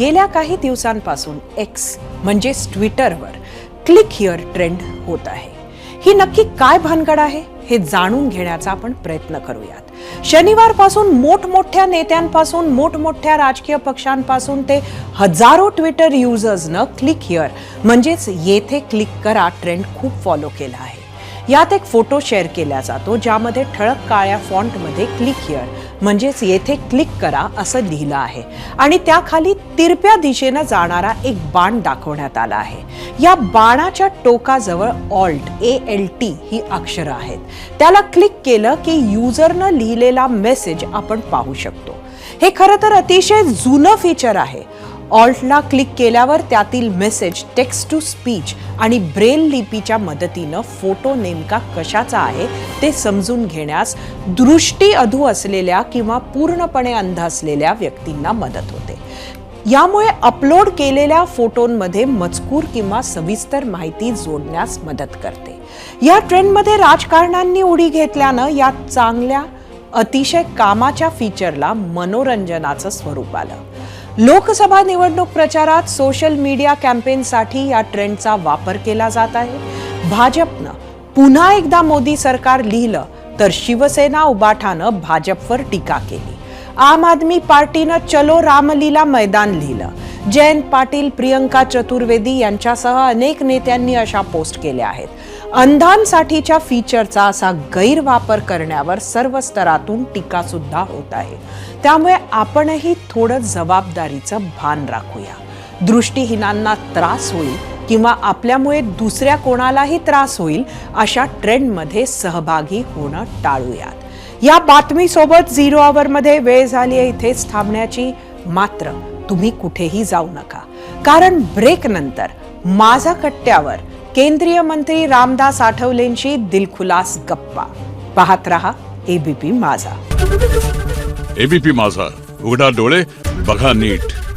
गेल्या काही दिवसांपासून एक्स म्हणजेच ट्विटरवर क्लिक हिअर ट्रेंड होत आहे. ही नक्की काय भानगड आहे हे जाणून घेण्याचा आपण प्रयत्न करूयात. शनिवारपासून मोठमोठ्या नेत्यांपासून मोठमोठ्या राजकीय पक्षांपासून ते हजारो ट्विटर युजर्सनं क्लिक हिअर म्हणजेच येथे क्लिक करा ट्रेंड खूप फॉलो केला आहे. यात एक फोटो शेअर केला जातो ज्यामध्ये ठळक काळ्या फॉन्टमध्ये क्लिक हिअर म्हणजेच येथे क्लिक करा असं लिहिलं आहे. आणि त्याखाली तिरप्या दिशेनं जाणारा एक बाण दाखवण्यात आला आहे. या बाणाच्या टोकाजवळ ऑल्ट ए एल टी ही अक्षरं आहेत. त्याला क्लिक केलं की युजरनं लिहिलेला मेसेज आपण पाहू शकतो. हे खरं तर अतिशय जुनं फीचर आहे. ऑल्टला क्लिक केल्यावर त्यातील मेसेज टेक्स्ट टू स्पीच आणि ब्रेल लिपीच्या मदतीनं फोटो नेमका कशाचा आहे ते समजून घेण्यास दृष्टी अधू असलेल्या किंवा पूर्णपणे अंध असलेल्या व्यक्तींना मदत होते. यामुळे अपलोड केलेल्या फोटोंमध्ये मजकूर किंवा सविस्तर माहिती जोडण्यास मदत करते. या ट्रेंडमध्ये राजकारणांनी उडी घेतल्यानं या चांगल्या अतिशय कामाच्या फीचरला मनोरंजनाचं स्वरूप आलं. लोकसभा निवडणूक प्रचारात सोशल मीडिया कॅम्पेनसाठी या ट्रेंडचा वापर केला जात आहे. भाजपनं पुन्हा एकदा मोदी सरकार लिहिलं तर शिवसेना उबाठानं भाजपवर टीका केली. आम आदमी पार्टीनं चलो रामलीला मैदान लिहिलं. जयंत पाटील प्रियंका चतुर्वेदी यांच्यासह अनेक नेत्यांनी अशा पोस्ट केल्या आहेत. अंधांसाठीच्या फीचरचा असा गैरवापर करण्यावर सर्व स्तरातून टीकासुद्धा होत आहे. त्यामुळे आपणही थोडं जबाबदारीचं भान राखूया. दृष्टीहीनांना त्रास होईल किंवा आपल्यामुळे दुसऱ्या कोणालाही त्रास होईल अशा ट्रेंडमध्ये सहभागी होणं टाळूयात. या बातमीसोबत झिरो आवरमध्ये वेळ झाली आहे इथेच थांबण्याची. मात्र तुम्ही कुठेही जाऊ नका. कारण ब्रेक नंतर माझा कट्ट्यावर केंद्रीय मंत्री रामदास आठवलेंची दिलखुलास गप्पा. पाहत रहा एबीपी माझा. एबीपी माझा. उघडा डोळे बघा नीट.